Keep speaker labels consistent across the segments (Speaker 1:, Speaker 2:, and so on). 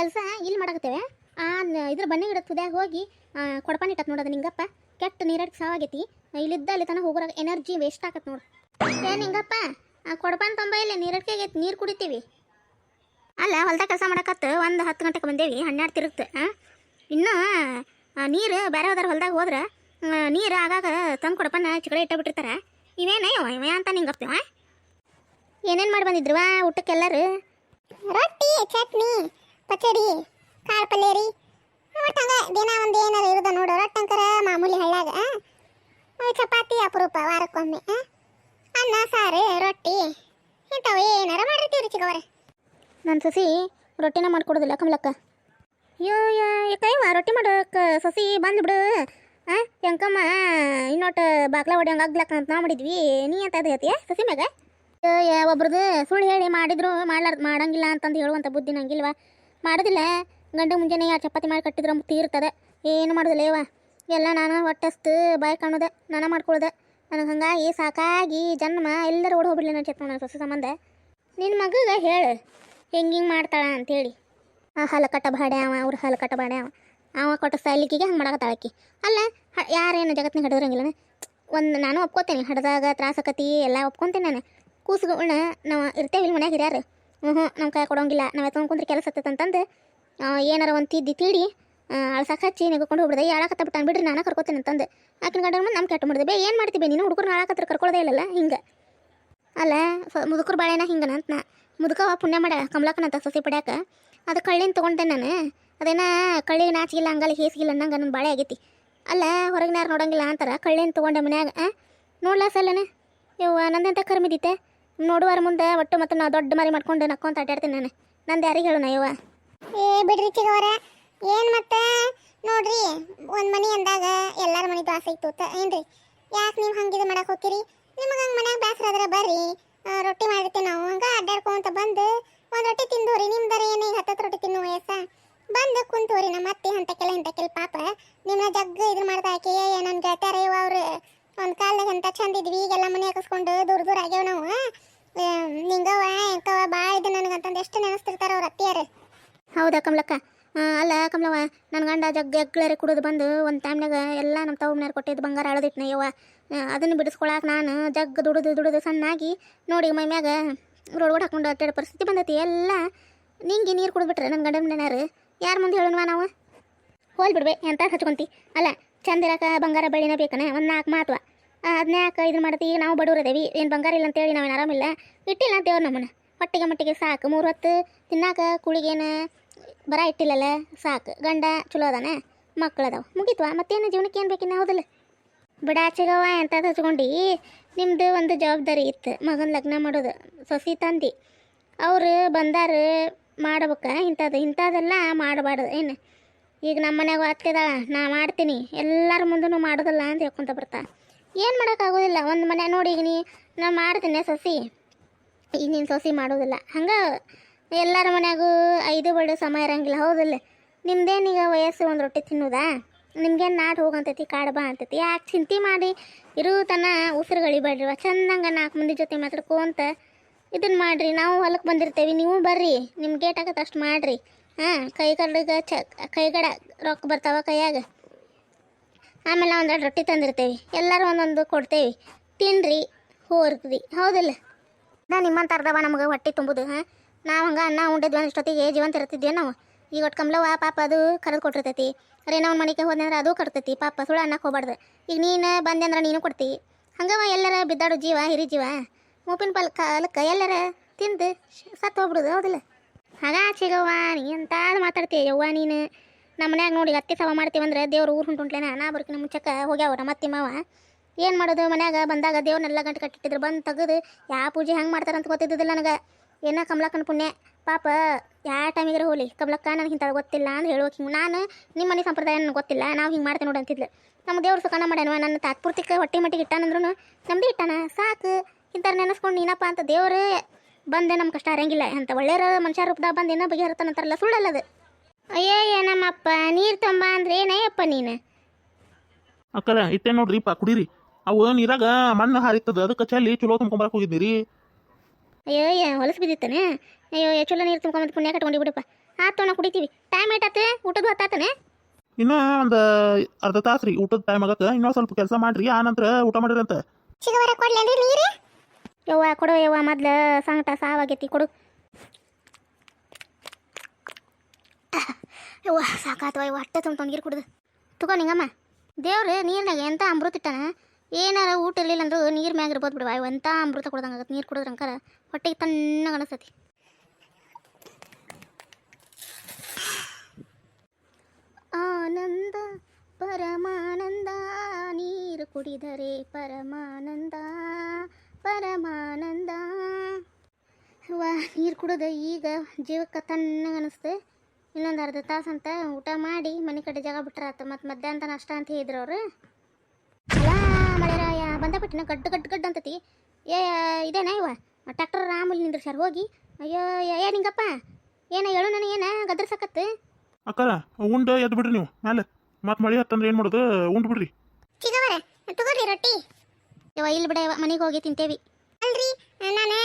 Speaker 1: ಕೆಲಸ ಇಲ್ಲಿ ಮಾಡಕತ್ತೇವೆ. ಆ ಇದ್ರ ಬನ್ನಿ ಗಿಡದ ತುದ್ಯಾಗ ಹೋಗಿ ಕೊಡಪಾನಿ ಇಟ್ಟತ್ ನೋಡೋದು ನಿಂಗಪ್ಪ. ಕೆಟ್ಟ ನೀರಡಿಗೆ ಸಾವಾಗೈತಿ. ಇಲ್ಲಿದ್ದ ಅಲ್ಲಿ ತನಕ ಹೋಗೋರಾಗ ಎನರ್ಜಿ ವೇಸ್ಟ್ ಆಗತ್ತೆ ನೋಡು. ಏ, ನಿಂಗಪ್ಪ, ಆ, ಕೊಡಪಾನ ತೊಂಬ ಇಲ್ಲ ನೀರಡಿಕೆ ಆಗೈತಿ ನೀರು ಕುಡಿತೀವಿ. ಅಲ್ಲ, ಹೊಲ್ದಾಗ ಕೆಲಸ ಮಾಡಕತ್ತು, ಒಂದು ಹತ್ತು ಗಂಟೆಗೆ ಬಂದೇವಿ, ಹನ್ನೆರಡು ತಿರುಗ್ತು ಇನ್ನೂ ನೀರು ಬೇರೆ ಹೋದಾರ ಹೊಲ್ದಾಗ ಹೋದ್ರೆ ನೀರು ಆಗಾಗ ತಂದು ಕೊಡಪನ್ನ ಚಿಕಡೆ ಇಟ್ಟ ಬಿಟ್ಟಿರ್ತಾರೆ. ಇವೇನೇ ಇವ ಅಂತ ನಿಂಗಪ್ಪ ಏನೇನು ಮಾಡಿ ಬಂದಿದ್ರುವ ಊಟಕ್ಕೆಲ್ಲರೂ?
Speaker 2: ರೊಟ್ಟಿ, ಚಟ್ನಿ. ಪಚಡಿ ಕಾಳು ಪಲ್ಯ ರೀ ಒಟ್ಟು ದಿನ ಒಂದು ಏನಾರ ಇರೋದ ನೋಡು, ರೊಟ್ಟಂಕರ ಮಾಮೂಲಿ ಹಳ್ಳಾಗ? ಚಪಾತಿ ಅಪರೂಪ, ವಾರಕ್ಕೊಮ್ಮೆ? ಅನ್ನ, ಸಾರು, ರೊಟ್ಟಿ, ಇಂಥವು ಏನಾರ ಮಾಡಿರ್ತೀವಿ ಚಿಕ್ಕವರೆ.
Speaker 1: ನನ್ನ ಸಸಿ ರೊಟ್ಟಿನ ಮಾಡ್ಕೊಡೋದಿಲ್ಲ, ಕಮಲಕ್ಕ. ಅಯ್ಯೋ ಯಾಕಯ್ಯವ ರೊಟ್ಟಿ ಮಾಡೋಕೆ ಸಸಿ ಬಂದ್ಬಿಡು ಹಾಂ ಹೆಂಕಮ್ಮ ಇನ್ನೊಟ್ಟು ಬಾಗ್ಲ ಹೊಡ್ಯಂಗೆ ಆಗ್ಲಕ್ಕ ಅಂತ ಮಾಡಿದ್ವಿ, ನೀ ಅಂತ ಅದು ಹೇಳ್ತೀಯ ಸಸಿ ಮ್ಯಾಗ? ಒಬ್ರದ್ದು ಸುಳ್ಳು ಹೇಳಿ ಮಾಡಿದ್ರು, ಮಾಡ್ಲಾರ್ದು, ಮಾಡಂಗಿಲ್ಲ ಅಂತಂದು ಹೇಳುವಂಥ ಬುದ್ಧಿ ನಂಗಿಲ್ವ? ಮಾಡೋದಿಲ್ಲ. ಗಂಡ ಮುಂಜಾನೆ ಯಾರು ಚಪಾತಿ ಮಾಡಿ ಕಟ್ಟಿದ್ರೆ ತೀರ್ತದೆ ಏನು ಮಾಡೋದಿಲ್ಲ ಯವ್ವ ಎಲ್ಲ ನಾನು ಹೊಟ್ಟೆಸ್ತು, ಬಾಯಿ ಕಾಣೋದೆ, ನಾನು ಮಾಡ್ಕೊಳ್ಳೋದೆ ನನಗೆ ಹಂಗಾಗಿ ಸಾಕಾಗಿ ಜನ್ಮ ಎಲ್ಲರೂ ಓಡಿ ಹೋಗ್ಬಿಡ್ಲಿ ನನ್ನ ಚೆತ್ ನನ್ನ ಸೊಸೆ ಸಂಬಂಧ. ನಿನ್ನ ಮಗಗೆ ಹೇಳು, ಹೆಂಗೆ ಹಿಂಗೆ ಮಾಡ್ತಾಳ ಅಂತೇಳಿ. ಆ ಹಲಕಟ್ಟ ಬಾಡೆ ಅವ, ಅವ್ರ ಹಲಕಟ್ಟ ಬಾಡೆ ಅವ. ಅವ ಕೊಟ್ಟ ಸೈಲಿಕಿಗೆ ಹಂಗೆ ಮಾಡಾಕತ್ತಾಳಕ್ಕಿ ಅಲ್ಲ ಯಾರೇನು ಜಗತ್ತಿನ ಹಿಡಿದ್ರಂಗಿಲ್ಲ ಒಂದು ನಾನು ಒಪ್ಕೋತೇನೆ, ಹಡ್ದಾಗ ತ್ರಾಸಕತಿ, ಎಲ್ಲ ಒಪ್ಕೊತೇನೆ ನಾನು. ಕೂಸುಗಳನ್ನ ನಾವು ಇರ್ತೇವೆ ಇಲ್ಲಿ ಮನ್ಯಾಗ ಹಿರಿಯಾರು. ಹ್ಞೂ ಹ್ಞೂ ನಮ್ಮ ಕೈ ಕೊಡೋಂಗಿಲ್ಲ. ನಾವು ಎತ್ಕೊಂಡು ಕೆಲಸ ಅಂತಂದು. ಏನಾರ ಒಂದು ತಿದ್ದಿ ತೀಡಿ ಅಳ್ಸಕ್ಕೆ ಹಚ್ಚಿ ನೆಗ್ಕೊಂಡು ಹೋಗ್ಬಿಡ್ದೆ. ಯಾಳಕತ್ತ ಬಿಟ್ಟು ಬಿಡ್ರಿ, ನಾನು ಕರ್ಕೋತೇನೆ ಅಂತಂದು. ಆಕಿನ ಗಂಡ ನಮ್ಮ ಕೆಟ್ಟ ಮಾಡಿದೆ ಬೇ, ಏನು ಮಾಡ್ತೀವಿ ನೀನು ಹುಡುಗರು ಆಳಕತ್ರ ಕರ್ಕೊಳ್ಳೋದೇ ಇಲ್ಲಲ್ಲ, ಹಿಂಗೆ. ಅಲ್ಲ ಸ ಮುದುಕರು ಬಾಳೆನ ಹಿಂಗನ ಅಂತ ನಾ ಮುದುಕವ ಪುಣ್ಯ ಮಾಡ ಕಮಲಕ್ಕನಂತ ಸಸಿ ಪಡ್ಯಾಕ. ಅದು ಕಳ್ಳಿನ ತೊಗೊಂಡೆ ನಾನು. ಅದೇನ ಕಳ್ಳಿಗೆ ನಾಚಿಗಿಲ್ಲ ಹಂಗಲ್ಲ ಹೇಸಿಗಿಲ್ಲ ಅನ್ನಂಗೆ ನನ್ನ ಬಾಳೆ ಆಗೈತಿ. ಅಲ್ಲ ಹೊರಗಿನ ಯಾರು ನೋಡಂಗಿಲ್ಲ ಅಂತಾರೆ, ಕಳ್ಳಿನ ತೊಗೊಂಡೆ ಮನ್ಯಾಗ ನೋಡ್ಲಾ ಸಲ್ಲನೆ? ಯವ್ವ, ನಂದೆಂತ ಕರ್ಮಿದಿತ್ತೆ ನೋಡುವಾರ ಮುಂದೆ ಒಟ್ಟು ಮತ್ತೆ ನಾ ದೊಡ್ಡ ಮರಿ ಮಾಡ್ಕೊಂಡು ನಕ್ಕೊಂತ ಅಡ್ಡಾಡ್ತೀನಿ ನಾನು. ನಂದು ಯಾರಿಗೆ ಹೇಳೋಣ ಇವ
Speaker 2: ಏ ಬಿಡ್ರಿ ಚಿಗವರ, ಏನ್ ಮತ್ತೆ? ನೋಡ್ರಿ, ಒಂದ್ ಮನಿ ಅಂದಾಗ ಎಲ್ಲಾರ ಮನಿ ದ್ವಾಸ ಇತ್ತು ಏನ್ರಿ? ಯಾಕೆ ನೀವು ಹಂಗಿದ ಮಾಡಕ್ ಹೋಗ್ತೀರಿ? ನಿಮಗೆ ಹಂಗೆ ಮನ್ಯಾಗ ಬೇಸರ ಆದ್ರೆ ಬರ್ರಿ. ರೊಟ್ಟಿ ಮಾಡಿರ್ತೀವಿ ನಾವು. ಹಂಗ ಅಡ್ಡಾಡ್ಕೊಂತ ಬಂದು ಒಂದ್ ರೊಟ್ಟಿ ತಿಂದೋರಿ. ನಿಮ್ದಾರ ಏನು ಈಗ ಹತ್ತತ್ತು ರೊಟ್ಟಿ ತಿನ್ನು ವಯಸ್ಸ? ಬಂದು ಕುಂತೋರಿ ನಮ್ಮ ಅತ್ತೆ, ಹಂತಕ್ಕೆಲ್ಲ ಇಂತಕ್ಕೆಲ್ಲ ಪಾಪ. ನಿಮ್ಮ ಜಗ್ಗ ಇದ್ರ ಮಾಡ್ತಾ ಹಾಕಿ ನನ್ನ ಗೆಳತ್ಯಾರ ಇವ ಅವ್ರು. ಒಂದ್ ಕಾಲದಾಗ ಎಂತ ಚಂದ ಇದ್ವಿ, ಈಗೆಲ್ಲ ಮನೆ ಹಾಕಿಸ್ಕೊಂಡು ದೂರ ದೂರ ಆಗ್ಯಾವ ನಾವು ನಿಂಗವ ಎಂಕವ ಭಾಳ ಇದು ನನಗಂತಂದು ಎಷ್ಟು ನೆನೆಸ್ತಿರ್ತಾರ ಅವ್ರ ಅತ್ತಿಯರು.
Speaker 1: ಹೌದಾ ಕಮಲಕ್ಕ? ಅಲ್ಲ ಕಮಲವ್ವ ನನ್ನ ಗಂಡ ಜಗ್ಗ ಎಗ್ಳರಿ ಕುಡಿದು ಬಂದು ಒಂದು ಟೈಮ್ನಾಗ ಎಲ್ಲ ನಮ್ಮ ಮನೆಯವ್ರು ಕೊಟ್ಟಿದ್ದು ಬಂಗಾರ ಅಳದಿಟ್ನ ಯವ್ವ. ಅದನ್ನ ಬಿಡಿಸ್ಕೊಳಕ್ಕೆ ನಾನು ಜಗ್ಗ ದುಡಿದು ದುಡಿದು ಸಣ್ಣಾಗಿ ನೋಡಿ ಮೈ ಮ್ಯಾಗ ರೋಡ್ಗೋಡ್ ಹಾಕೊಂಡು ಅಡ್ಡಾಡೋ ಪರಿಸ್ಥಿತಿ ಬಂದೈತಿ. ಎಲ್ಲ ನಿಂಗೆ ನೀರು ಕುಡಿದ್ಬಿಟ್ರೆ ನನ್ನ ಗಂಡನ ಮನೆಯಾರು. ಯಾರ ಮುಂದೆ ಹೇಳೋಣವಾ ನಾವು? ಹೋಲ್ ಬಿಡ್ಬೇ ಎಂತ ಹಚ್ಕೊಂತಿ. ಅಲ್ಲ ಚಂದ ಇರಕ ಬಂಗಾರ ಬೆಳಿನ ಬೇಕನ? ಒಂದು ನಾಲ್ಕು ಮಾತು ಅದನ್ನ ಯಾಕೆ ಇದು ಮಾಡ್ತಿ? ಈಗ ನಾವು ಬಡವ್ರದೇವಿ ಏನು ಬಂಗಾರ ಇಲ್ಲ ಅಂತೇಳಿ ನಾವೇನು ಆರಾಮಿಲ್ಲ ಇಟ್ಟಿಲ್ಲ ಅಂತೇವ್ರು ನಮ್ಮನ್ನ. ಹೊಟ್ಟೆಗೆ ಮಟ್ಟಿಗೆ ಸಾಕು, ಮೂರು ಹೊತ್ತು ತಿನ್ನಾಕ ಕುಳಿಗೇನು ಬರ ಇಟ್ಟಿಲ್ಲಲ್ಲ, ಸಾಕು. ಗಂಡ ಚಲೋ ಅದಾನೆ? ಮಕ್ಳು ಅದಾವ. ಮುಗಿತ್ವಾ? ಮತ್ತೇನು ಜೀವನಕ್ಕೆ ಏನು ಬೇಕಿನ್ನ ಹೌದಲ್ಲ? ಬಿಡಾಚಿಗವ ಎಂತ ಹಚ್ಕೊಂಡು. ನಿಮ್ಮದು ಒಂದು ಜವಾಬ್ದಾರಿ ಇತ್ತು, ಮಗನ ಲಗ್ನ ಮಾಡೋದು. ಸೊಸಿ ತಂದಿ. ಅವರು ಬಂದಾರ ಮಾಡ್ಬೇಕ. ಇಂಥದ್ದು ಇಂಥದ್ದೆಲ್ಲ ಮಾಡಬಾರ್ದು. ಏನು? ಈಗ ನಮ್ಮ ಮನ್ಯಾಗ ಹತ್ತಿದ ನಾ ಮಾಡ್ತೀನಿ. ಎಲ್ಲರ ಮುಂದೂ ಮಾಡೋದಲ್ಲ ಅಂತ ಹೇಳ್ಕೊತ ಬರ್ತಾ. ಏನು ಮಾಡೋಕ್ಕಾಗೋದಿಲ್ಲ ಒಂದು ಮನೆ ನೋಡಿ ಈಗ ನೀ ನಾನು ಮಾಡ್ತೀನಿ ಸಸಿ. ಈಗ ನೀನು ಸಸಿ ಮಾಡೋದಿಲ್ಲ. ಹಂಗೆ ಎಲ್ಲರ ಮನೆಯಾಗೂ ಐದು ಬಡ ಸಮ ಇರಂಗಿಲ್ಲ. ಹೌದಿಲ್ಲ? ನಿಮ್ದೇನೀಗ ವಯಸ್ಸು ಒಂದು ರೊಟ್ಟಿ ತಿನ್ನೋದಾ? ನಿಮ್ಗೇನು ನಾಡ್ ಹೋಗಂತೈತಿ, ಕಾಡು ಬಾ ಅಂತೈತಿ. ಯಾಕೆ ಚಿಂತೆ ಮಾಡಿ? ಇರೋ ತನ ಉಸಿರು ಗಳಿಬೇಡ್ರಿವ. ಚಂದಂಗ ನಾಲ್ಕು ಮಂದಿ ಜೊತೆ ಮಾತಾಡ್ಕೊಂತ ಇದನ್ನು ಮಾಡಿರಿ. ನಾವು ಹೊಲಕ್ಕೆ ಬಂದಿರ್ತೇವೆ. ನೀವು ಬರ್ರಿ. ನಿಮ್ಮ ಗೇಟ್ ಆಗತ್ತೆ ಅಷ್ಟು ಮಾಡಿರಿ. ಹಾಂ ಕೈಗಡಗ ಚ, ಕೈಗಡ ರೊಕ್ಕ ಬರ್ತಾವ ಕೈಯಾಗ. ಆಮೇಲೆ ಒಂದೆರಡು ರೊಟ್ಟಿ ತಂದಿರ್ತೇವೆ. ಎಲ್ಲರೂ ಒಂದೊಂದು ಕೊಡ್ತೇವೆ. ತಿನ್ರಿ, ಹೋರ್ಗ್ರಿ. ಹೌದಿಲ್ಲ? ನಾ ನಿಮ್ಮಂತ ಅರ್ಧವ ನಮಗೆ ಹೊಟ್ಟೆ ತುಂಬುದು, ಹಾಂ? ನಾವು ಹಂಗೆ ಅನ್ನ ಉಂಡಿದ್ವಿ ಅಷ್ಟೊತ್ತಿಗೆ ಜೀವಂತ ಇರ್ತಿದ್ವಿ ನಾವು. ಈಗ ಒಟ್ಟು ಪಾಪ ಅದು ಕರೆದು ಕೊಟ್ಟಿರ್ತೈತಿ. ರೇನವನ ಮನೆಗೆ ಹೋದ್ನೆ ಅಂದ್ರೆ ಅದು ಕಟ್ತೈತಿ. ಪಾಪ ಸುಳ್ಳು ಅನ್ನಕ್ಕೆ ಹೋಗ್ಬಾರ್ದು. ಈಗ ನೀನು ಬಂದೆ ಅಂದ್ರೆ ನೀನು ಕೊಡ್ತಿ. ಹಂಗವ ಎಲ್ಲರ ಬಿದ್ದಾಡು ಜೀವ, ಹಿರಿ ಜೀವ. ಮೂಪಿನ ಪಲ್ ಕಾಲಕ್ಕೆ ಎಲ್ಲರ ತಿಂದು ಸತ್ತು ಹೋಗ್ಬಿಡುದು ಹೌದಿಲ್ಲ? ಹಾಗ ಚಿಗವ್ವ, ನೀ ಅಂತ ಮಾತಾಡ್ತೀಯ ಯವ್ವ ನೀನು? ನಮ್ಮ ಮನ್ಯಾಗ ನೋಡಿ ಅತ್ತಿ ಸವ ಮಾಡ್ತೀವಂದ್ರೆ ದೇವ್ರು ಊರು ಹುಂಟುಂಟ್ಲೇನ? ನಾ ಬರ್ಕಿನ ಹೋಗ್ಯಾವ ನಮ್ಮ ಅತ್ತಿ ಮಾವ ಏನು ಮಾಡೋದು ಮನ್ಯಾಗ? ಬಂದಾಗ ದೇವ್ರನ್ನೆಲ್ಲ ಗಂಟು ಕಟ್ಟಿಟ್ಟಿದ್ರು. ಬಂದು ತೆಗೆದು ಯಾವ ಪೂಜೆ ಹೆಂಗೆ ಮಾಡ್ತಾರಂತ ಗೊತ್ತಿದ್ದಿಲ್ಲ ನನಗೆ. ಏನೋ ಕಮಲಕ್ಕನ ಪುಣ್ಯ? ಪಾಪ ಯಾವ ಟೈಮಿಗೆ ಹೋಲಿ ಕಮಲಕ್ಕ ನನಗೆ ಇಂಥದ್ದು ಗೊತ್ತಿಲ್ಲ ಅಂತ ಹೇಳೋಕೆ ನಾನು ನಿಮ್ಮ ಮನೆ ಸಂಪ್ರದಾಯ ನನಗೆ ಗೊತ್ತಿಲ್ಲ. ನಾವು ಹಿಂಗೆ ಮಾಡ್ತೇವೆ ನೋಡಿ ಅಂತಿದ್ಲು. ನಮ್ಮ ದೇವ್ರು ಸುಖನ ಮಾಡ್ಯಾನ ನನ್ನ ತಾತ್ಪೂರ್ತಿಕ ಹೊಟ್ಟೆ ಮಟ್ಟಿಗೆ ಇಟ್ಟಾನಂದ್ರೂ ನಮ್ದು ಇಟ್ಟಾನ? ಸಾಕು. ಇಂಥವ್ರು ನೆನೆಸ್ಕೊಂಡು ನೀನಪ್ಪ ಅಂತ ದೇವರು ಬಂದೆ ನಮ್ಮ ಕಷ್ಟ ಅರಂಗಿಲ್ಲ ಅಂತ ಒಳ್ಳೆಯ ಮನುಷ್ಯ ರೂಪದಾಗ ಬಂದು ಏನೋ ಬಗೆಹರ್ತಾನಂತಾರಲ್ಲ ಸುಳ್ಳಲ್ಲದು ಅಯ್ಯಯ್ಯ ನಮ್ಮಪ್ಪ ನೀರು ತೊಂಬ ಅಂದ್ರೆ ಏನಯ್ಯಪ್ಪ ನೀನು?
Speaker 3: ಅಕ್ಕರ ಇಟ್ಟೆ ಪಾ ಕುಡೀರಿ. ಅವು ನೀರಾಗ ಮಣ್ಣು ಹಾರಿತ್ತದ ಅದಕ್ಕೆ ಚಲ್ಲಿ ಚಲೋ ತುಂಬ್ಕೊಂಬರಕ್ ಹೋಗಿದ್ದೀರಿ.
Speaker 1: ಅಯ್ಯಯ್ಯ ಹೊಲಸು ಬಿದ್ದಿತ್ತಾನೆ? ಅಯ್ಯೋ ಚಲೋ ನೀರು ತುಂಬ್ಕೊಂಬಂದು ಪುಣ್ಯ ಕಟ್ಕೊಂಡು ಬಿಡಪ್ಪ ಆತು ನಾವು ಕುಡಿತೀವಿ. ಟೈಮ್ ಏಟಾತು ಊಟದ ಹೊತ್ತಾತನೆ?
Speaker 3: ಇನ್ನ ಒಂದು ಅರ್ಧ ತಾಸು ರೀ ಊಟದ ಟೈಮ್ ಆಗತ್ತೆ ಇನ್ನೊಂದು ಸ್ವಲ್ಪ ಕೆಲಸ ಮಾಡ್ರಿ ಆ ನಂತರ ಊಟ ಮಾಡಿರಂತ.
Speaker 2: ಚಿಗವರ ಕೊಡ್ಲೇನ್ರಿ ನೀರು?
Speaker 1: ಯವ್ವ ಕೊಡು ಯವ್ವ ಮೊದ್ಲು ಸಂಕಟ ಸಾವಾಗೈತಿ ಕೊಡು. ಯವ್ವ, ಸಾಕಾತು ಯವ್ವ, ಅಟ್ಟೆ ತುಂಬ ನೀರು ಕುಡ್ದು. ತಗೋ ನಿಂಗಮ್ಮ. ದೇವ್ರು, ನೀರಿನಾಗ ಎಂಥ ಅಮೃತ ಇಟ್ಟಾನ? ಏನಾರ ಊಟ ಇರಲಿಲ್ಲ ಅಂದ್ರೂ ನೀರು ಮ್ಯಾಗ ಇರ್ಬೋದು ಬಿಡುವ? ಎಂಥ ಅಮೃತ ಕೊಡ್ದಂಗೆ ನೀರು ಕುಡಿದ್ರಂಕಾರ ಹೊಟ್ಟೆಗೆ ತಣ್ಣಗೆ ಅನಿಸ್ತತಿ. ಆನಂದ, ಪರಮಾನಂದ, ನೀರು ಕುಡಿದರೆ ಪರಮಾನಂದ ಪರಮಾನಂದ. ವಾ ನೀರು ಕುಡಿದ ಈಗ ಜೀವಕ್ಕೆ ತಣ್ಣಗೆ ಅನಿಸ್ತು. ಇನ್ನೊಂದು ಅರ್ಧ ತಾಸು ಅಂತ ಊಟ ಮಾಡಿ ಮನೆ ಕಡೆ ಜಾಗ ಬಿಟ್ರಾತ ಮತ್ತು ಮಧ್ಯಾಹ್ನ ನಷ್ಟ ಅಂತ ಹೇಳಿದ್ರು ಅವರು. ಅಲ್ಲ ಮಳೆರಾಯ ಬಂದ ಬಿಟ್ಟಿನ ಗಡ್ಡ ಗಡ್ಡು ಗಡ್ಡ ಅಂತತಿ. ಏ ಇದೇನಾ ಇವ? ಟ್ಯಾಕ್ಟರ್ ರಾಮಲ್ಲಿ ಸರ್ ಹೋಗಿ. ಅಯ್ಯೋ ಏ ನಿಂಗಪ್ಪ. ಏನ ಹೇಳು ನನಗೆ ಏನ? ಗದ್ರಸಕತ್ತು
Speaker 3: ಅಕ್ಕಾರ ಉಂಡು ಎದ್ದು ಬಿಡ್ರಿ ನೀವು. ಮ್ಯಾಲೆ. ಮತ್ತೆ ಮಳೆ ಹತ್ತಂದ್ರೆ ಏನು ಮಾಡೋದು? ಉಂಡು ಬಿಡ್ರಿ.
Speaker 2: ಚಿಗವರೆ ತಗೋರಿ ರೊಟ್ಟಿ.
Speaker 1: ಇವ ಇಲ್ಲಿ ಬಿಡ ಮನೆಗೆ ಹೋಗಿ ತಿಂತೇವಿ.
Speaker 2: ಅಲ್ರಿ ನಾನು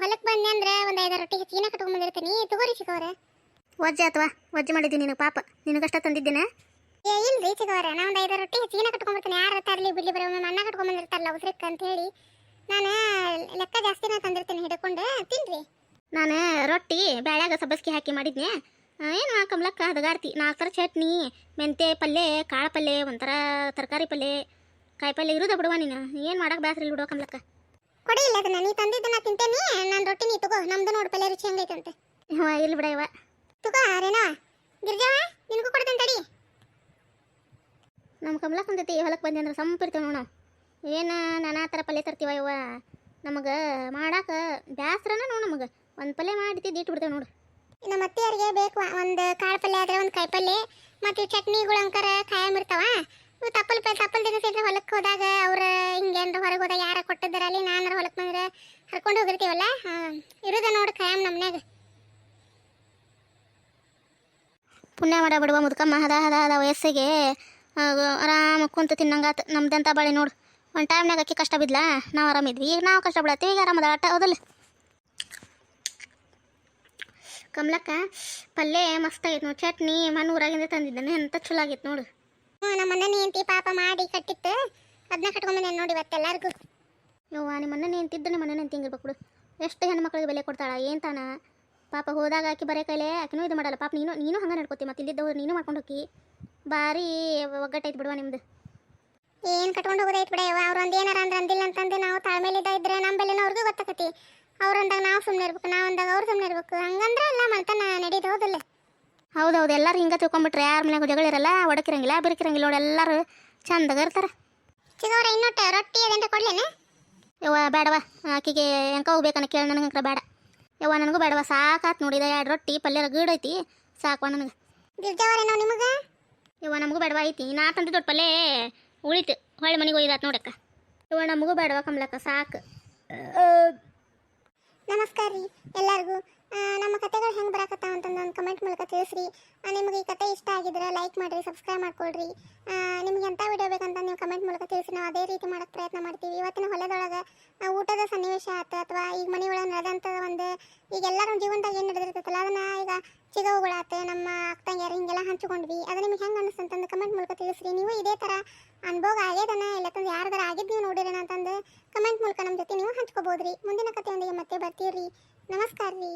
Speaker 2: ಹೊಲಕ್ಕೆ ಬಂದೆ ಅಂದ್ರೆ ಒಂದು ಐದಾರು ರೊಟ್ಟಿ ಹೆಚ್ಚಿನ ಕಟ್ಕೊಂಡ್ ಬಂದಿರ್ತೀನಿ. ತಗೋರಿ ಚಿಗವರ.
Speaker 1: ವಜ್ಜೆ ಅಥವಾ ವಜ್ಜೆ ಮಾಡಿದ್ದೀನಿ ನಿನಗೆ ಪಾಪ. ನಿನಗಷ್ಟ ತಂದಿದ್ದೇನೆ?
Speaker 2: ಏ ಇಲ್ರಿ ಚಿಗವರ ನಾ ಒಂದು ಐದಾರು ರೊಟ್ಟಿ ಹೆಚ್ಚಿನ ಕಟ್ಕೊಂಡ್ಬರ್ತೀನಿ ಯಾರು ತರಲಿ ಬಿಡ್ಲಿ ಬರೋ ಒಮ್ಮೆ ಅನ್ನ ಕಟ್ಕೊಂಡು ಬಂದಿರ್ತಾರಲ್ಲ ಉಸ್ರಿಕ್ ಅಂತ ಹೇಳಿ. ನಾನು ಲೆಕ್ಕ ಜಾಸ್ತಿನ ತಂದಿರ್ತೀನಿ ಹಿಡ್ಕೊಂಡು. ತಿನ್ರಿ.
Speaker 1: ನಾನು ರೊಟ್ಟಿ ಬ್ಯಾಳ್ಯಾಗ ಸಬ್ಬಸ್ಗೆ ಹಾಕಿ ಮಾಡಿದ್ನೆ. ಏನು ಕಮ್ಲಕ್ಕ ಹದಗಾರ್ತಿ ನಾಲ್ಕು ಥರ ಚಟ್ನಿ ಮೆಂತೆ ಪಲ್ಯ ಕಾಳು ಪಲ್ಯ ಒಂಥರ ತರಕಾರಿ ಪಲ್ಯ ಕಾಯಿ ಪಲ್ಯ ಇರೋದ ಬಿಡುವ ನೀನು. ಏನು ಮಾಡಕ್ಕೆ ಬೇಸರ ಇಲ್ಲ ಬಿಡುವ ಕಮ್ಲಕ್ಕ
Speaker 2: ಕೊಡಿ ಇಲ್ಲ ಅದನ್ನ ನೀ ತಂದಿದ್ದನ್ನ ತಿಂತೇನಿ ನಾನು ರೊಟ್ಟಿ ನೀ ತಗೋ ನಮ್ದು ನೋಡಿ ಪಲ್ಯ ರುಚಿ ಹಂಗೈತಂತೆ
Speaker 1: ಇವ ಇಲ್ಲಿ ಬಿಡ ಇವ.
Speaker 2: ತಗೋ ರೇನೋ ಗಿರ್ಜಾವ, ನಿನಗೂ ಕೊಡ್ತೇನೆ ತಡಿ.
Speaker 1: ನಮ್ಮ ಕಮಲ ಕುಂತೈತಿ ಹೊಲಕ್ಕೆ ಬಂದೆ ಅಂದ್ರೆ ಸಂಪಿರ್ತೇವೆ ನೋಡು ಏನು ನಾನಾ ಥರ ಪಲ್ಯ ತರ್ತೀವ ಇವ ನಮಗೆ ಮಾಡಾಕ ಬ್ಯಾಸ್ರನ ನೋಡು ನಮಗೆ. ಒಂದು ಪಲ್ಯ ಮಾಡಿ ಇಟ್ಟು ಬಿಡ್ತೇವೆ ನೋಡು.
Speaker 2: ನಮ್ಮ ಅತ್ತೆಯರಿಗೆ ಬೇಕು, ಒಂದು ಕಾಳು ಪಲ್ಯ ಆದ್ರೆ ಒಂದು ಕಾಯಿ ಪಲ್ಯ. ಮತ್ತು ಚಟ್ನಿಗಳು ಅಂಕರ ಖಾಯಂ ಇರ್ತಾವ. ಇವು ತಪ್ಪಲ್ ಪಲ್ಯ ತಪ್ಪಲ್ ದಿನ ಸೇರಿದ್ರೆ ಹೊಲಕ್ಕೆ ಹೋದಾಗ ಅವ್ರ ಹಿಂಗೇನ್ರ ಹೊರಗೆ ಹೋದಾಗ ಯಾರ ಕೊಟ್ಟಿದ್ದಾರಲ್ಲಿ ನಾನಾರ ಹೊಲಕ್ಕೆ ಬಂದ್ರೆ ಹರ್ಕೊಂಡು ಹೋಗಿರ್ತೀವಲ್ಲ? ಇರೋದ ನೋಡಿ ಖಾಯಂ ನಮ್ಮನ್ಯಾಗ
Speaker 1: ಪುಣ್ಯ ಮಾಡ ಬಿಡುವ ಮುದುಕಮ್ಮ. ಹದ ಹದ ಹದ ವಯಸ್ಸಿಗೆ ಆರಾಮ ಕುಂತು ತಿನ್ನಂಗಾತ. ನಮ್ದಂತ ಬಳಿ ನೋಡು. ಒಂದು ಟೈಮ್ನಾಗ ಅಕ್ಕಿ ಕಷ್ಟ ಬಿದ್ಲಾ? ನಾವು ಆರಾಮಿದ್ವಿ. ಈಗ ನಾವು ಕಷ್ಟ ಬಿಡತ್ತೀವಿ. ಈಗ ಆರಾಮದ ಆಟ ಹೌದಲ್ಲ ಕಮಲಕ್ಕ ಪಲ್ಯ ಮಸ್ತ್ ಆಗೈತೆ ನೋಡಿ. ಚಟ್ನಿ ಮನ್ ಊರಾಗಿಂದ ತಂದಿದ್ದಾನೆ ಎಂತ ಚಲೋ ಆಗೈತೆ ನೋಡು.
Speaker 2: ಹ್ಞೂ ನಮ್ಮ ಅಣ್ಣನ ಪಾಪ ಮಾಡಿ ಕಟ್ಟಿತ್ತು. ಅದನ್ನ ಕಟ್ಕೊಂಬಂದೆ ನೋಡಿ ಇವತ್ತೆಲ್ಲರಿಗೂ
Speaker 1: ಯವ್ವ ನಿಮ್ಮ ಅಣ್ಣನ ನಿಂತಿದ್ದು ನಿಮ್ಮ ಅಣ್ಣನ ತಿಂಗಿರ್ಬೇಕು ಬಿಡು. ಎಷ್ಟು ಹೆಣ್ಮಕ್ಳಿಗೆ ಬೆಲೆ ಕೊಡ್ತಾಳ? ಏನು ತಾನ? ಪಾಪ ಹೋದಾಗ ಆಕಿ ಬರೀ ಕೈಲೇ ಆಕಿನೂ ಇದು ಮಾಡಲ್ಲ. ಪಾಪ ನೀನು ನೀನು ಹಂಗೆ ನಡ್ಕೋತಿ ಮತ್ತೆ ಇಲ್ಲಿದ್ದವ್ರು ನೀನು ಮಾಡ್ಕೊಂಡು ಹೋಗಿ ಭಾರಿ ಒಗ್ಗಟ್ಟೈತೆ ಬಿಡುವ ನಿಮ್ದು.
Speaker 2: ಏನು ಕಟ್ಕೊಂಡು ಹೋಗೋದೈತೆ ಬಿಡ ಅವ್ರು ಒಂದು ಏನಾರ ಅಂದ್ರೆ ಅಂದಿಲ್ಲ ಅಂತಂದು ನಾವು ತಾಳ್ಮೇಲಿದ್ದ ಇದ್ರೆ ನಮ್ಮ ಬೆಲೆನ ಅವ್ರಿಗೂ ಗೊತ್ತಾಕತಿ. ಅವ್ರು ಅಂದಾಗ ನಾವು ಸುಮ್ಮನೆ ಇರ್ಬೇಕು ನಾವು ಅಂದಾಗ ಅವ್ರು ಸುಮ್ಮನೆ ಇರ್ಬೇಕು. ಹಂಗಂದ್ರೆ ಎಲ್ಲ ಮಲ್ತನ ನಡೀದು ಹೌದಲ್ಲ.
Speaker 1: ಹೌದೌದು ಎಲ್ಲರೂ ಹಿಂಗೆ ತಿಳ್ಕೊಂಬಿಟ್ರೆ ಯಾರ ಮನ್ಯಾಗ ಜಗಳ ಇರಲ್ಲ ಒಡಕಿರಂಗಿಲ್ಲ ಬಿರುಕಿರಂಗಿಲ್ಲ ನೋಡಿ ಎಲ್ಲರೂ ಚಂದಾಗ ಇರ್ತಾರೆ.
Speaker 2: ಚಿಗವ್ರ ಇನ್ನೊಟ್ಟೆ ರೊಟ್ಟಿ ಅದಂತ ಕೊಡ್ಲೇನೆ?
Speaker 1: ಯವ್ವ ಬೇಡವಾ ಆಕಿಗೆ ಹೆಂಕ ಹೋಗ್ಬೇಕನ್ನ ಕೇಳಿ ನನಗೆ ಬೇಡ ಯವ್ವ ನನಗೂ ಬೇಡವ ಸಾಕಾತ್ ನೋಡಿದ ಎರಡು ರೊಟ್ಟಿ ಪಲ್ಯ ಗೀಡ್ ಐತಿ. ಸಾಕವ ನನಗೆ.
Speaker 2: ಗಿರ್ಜಾವರೇನೋ ನಿಮಗೆ?
Speaker 1: ಯವ್ವ ನಮಗೂ ಬೇಡವ ಐತಿ. ನಾ ತಂದು ದೊಡ್ಡ ಪಲ್ಯ ಉಳಿತು. ಹೊಳ್ಳಿ ಮನೆಗೆ ಒಯ್ದಾತ್ ನೋಡಕ್ಕ. ಯವ್ವ ನಮಗೂ ಬೇಡವ ಕಮ್ಲಕ್ಕ ಸಾಕು.
Speaker 2: ನಮಸ್ಕಾರ ರೀ ಎಲ್ಲರಿಗೂ ನಮ್ಮ ಕತೆಗಳು ಹೆಂಗೆ ಬರಾಕತ್ತಾವ ಅಂತಂದು ಒಂದು ಕಮೆಂಟ್ ಮೂಲಕ ತಿಳಿಸ್ರಿ. ನಿಮಗೆ ಈ ಕತೆ ಇಷ್ಟ ಆಗಿದ್ರೆ ಲೈಕ್ ಮಾಡಿರಿ ಸಬ್ಸ್ಕ್ರೈಬ್ ಮಾಡ್ಕೊಳ್ರಿ. ನಿಮ್ಗೆ ಎಂಥ ವಿಡಿಯೋ ಬೇಕಂತ ನೀವು ಕಮೆಂಟ್ ಮೂಲಕ ತಿಳಿಸಿ. ನಾವು ಅದೇ ರೀತಿ ಮಾಡೋಕ್ಕೆ ಪ್ರಯತ್ನ ಮಾಡ್ತೀವಿ. ಇವತ್ತಿನ ಹೊಲದೊಳಗೆ ಊಟದ ಸನ್ನಿವೇಶ ಆಯ್ತು ಅಥವಾ ಈಗ ಮನೆಯೊಳಗೆ ನಡೆದಂಥ ಒಂದು, ಈಗ ಎಲ್ಲರ ಜೀವನದಾಗ ಏನು ನಡೆದಿರ್ತೈತಲ್ಲ, ಅದನ್ನು ಈಗ ಚಿಗವುಗಳಾತು ನಮ್ಮ ಅಕ್ಕಂಗ್ಯಾರು ಹಿಂಗೆಲ್ಲ ಹಂಚ್ಕೊಂಡ್ವಿ. ಅದು ನಿಮ್ಗೆ ಹೆಂಗೆ ಅನಿಸ್ತು ಅಂತಂದು ಕಮೆಂಟ್ ಮೂಲಕ ತಿಳಿಸ್ರಿ. ನೀವು ಇದೇ ಥರ ಅನುಭವ ಆಗ್ಯದನ, ಇಲ್ಲತ್ತಂದ್ರೆ ಯಾರ್ದಾರ ಆಗಿದ್ದು ನೀವು ನೋಡಿರೇನ ಅಂತಂದು ಕಮೆಂಟ್ ಮೂಲಕ ನಮ್ಮ ಜೊತೆ ನೀವು ಹಂಚ್ಕೋಬೋದ್ರಿ. ಮುಂದಿನ ಕಥೆಯೊಂದಿಗೆ ಮತ್ತೆ ಬರ್ತೀರಿ ನಮಸ್ಕಾರ ರೀ